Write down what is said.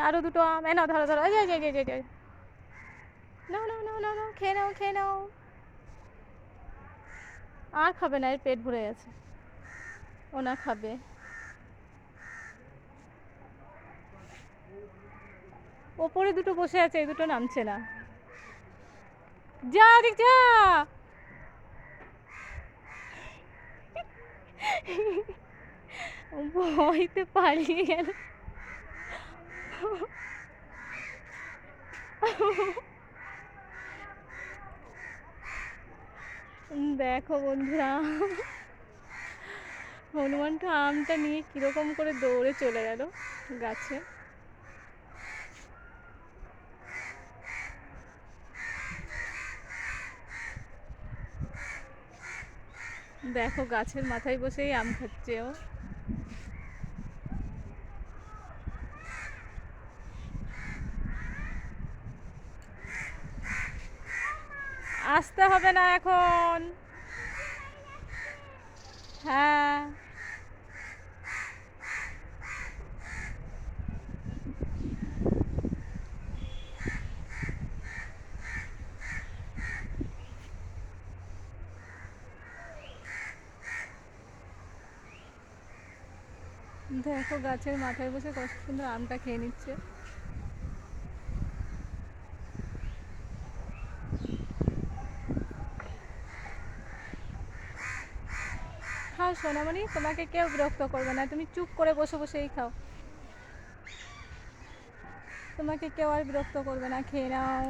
আরও দুটো আম। এ নাও ধরো ধরো এই যে, যে, যে। নাও নাও নাও নাও নাও খেয়ে নাও খেয়ে নাও। আর খাবে না এর পেট ভরে গেছে। ও না খাবে। ওপরে দুটো বসে আছে এই দুটো নামছে না। যা দেখ যা। ভয়তে পালিয়ে গেল। দেখো বন্ধুরা, হনুমানটা আমটা নিয়ে কীরকম করে দৌড়ে চলে গেল গাছে। দেখো গাছের মাথায় বসেই আম খাচ্ছে ও। আসতে হবে না এখন। হ্যাঁ। দেখো গাছের মাথায় বসে কত সুন্দর আমটা খেয়ে নিচ্ছে। খাও সোনামণি, তোমাকে কেউ বিরক্ত করবে না। তুমি চুপ করে বসে বসেই খাও। তোমাকে কেউ আর বিরক্ত করবে না, খেয়ে নাও।